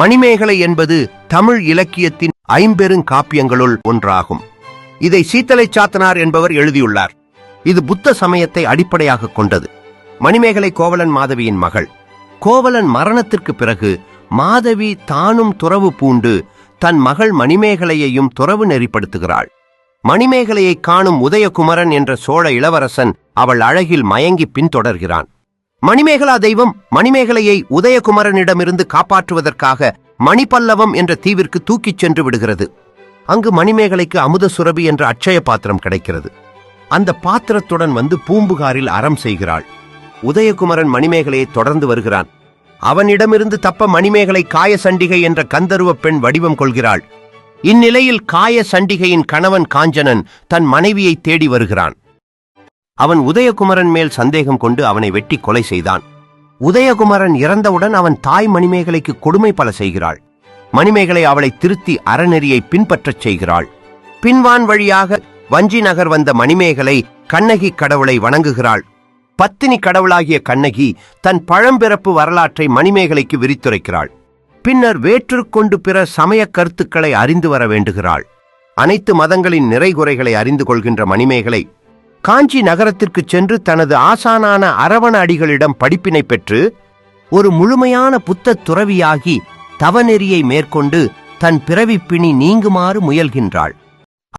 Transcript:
மணிமேகலை என்பது தமிழ் இலக்கியத்தின் ஐம்பெருங்காப்பியங்களுள் ஒன்றாகும். இதை சீத்தலை சாத்தனார் என்பவர் எழுதியுள்ளார். இது புத்த சமயத்தை அடிப்படையாக கொண்டது. மணிமேகலை கோவலன் மாதவியின் மகள். கோவலன் மரணத்திற்கு பிறகு மாதவி தானும் துறவு பூண்டு தன் மகள் மணிமேகலையையும் துறவு நெறிப்படுத்துகிறாள். மணிமேகலையை காணும் உதயகுமரன் என்ற சோழ இளவரசன் அவள் அழகில் மயங்கி பின்தொடர்கிறான். மணிமேகலா தெய்வம் மணிமேகலையை உதயகுமரனிடமிருந்து காப்பாற்றுவதற்காக மணிபல்லவம் என்ற தீவிற்கு தூக்கிச் சென்று விடுகிறது. அங்கு மணிமேகலைக்கு அமுத சுரபி என்ற அட்சய பாத்திரம் கிடைக்கிறது. அந்த பாத்திரத்துடன் வந்து பூம்புகாரில் அறம் செய்கிறாள். உதயகுமரன் மணிமேகலையை தொடர்ந்து வருகிறான். அவனிடமிருந்து தப்ப மணிமேகலை காய சண்டிகை என்ற கந்தருவ பெண் வடிவம் கொள்கிறாள். இந்நிலையில் காய சண்டிகையின் கணவன் காஞ்சனன் தன் மனைவியை தேடி வருகிறான். அவன் உதயகுமரன் மேல் சந்தேகம் கொண்டு அவனை வெட்டி கொலை செய்தான். உதயகுமரன் இறந்தவுடன் அவன் தாய் மணிமேகலைக்கு கொடுமை பல செய்கிறாள். மணிமேகலை அவளை திருத்தி அறநெறியை பின்பற்றச் செய்கிறாள். பின்வான் வழியாக வஞ்சி நகர் வந்த மணிமேகலை கண்ணகி கடவுளை வணங்குகிறாள். பத்தினி கடவுளாகிய கண்ணகி தன் பழம்பிறப்பு வரலாற்றை மணிமேகலைக்கு விரித்துரைக்கிறாள். பின்னர் வேற்றுக்கொண்டு பிற சமய கருத்துக்களை அறிந்து வர வேண்டுகிறாள். அனைத்து மதங்களின் நிறைகுறைகளை அறிந்து கொள்கின்ற மணிமேகலை காஞ்சி நகரத்திற்குச் சென்று தனது ஆசானான அரவண அடிகளிடம் படிப்பினை பெற்று ஒரு முழுமையான புத்த துறவியாகி தவநெறியை மேற்கொண்டு தன் பிறவிப்பிணி நீங்குமாறு முயல்கின்றாள்.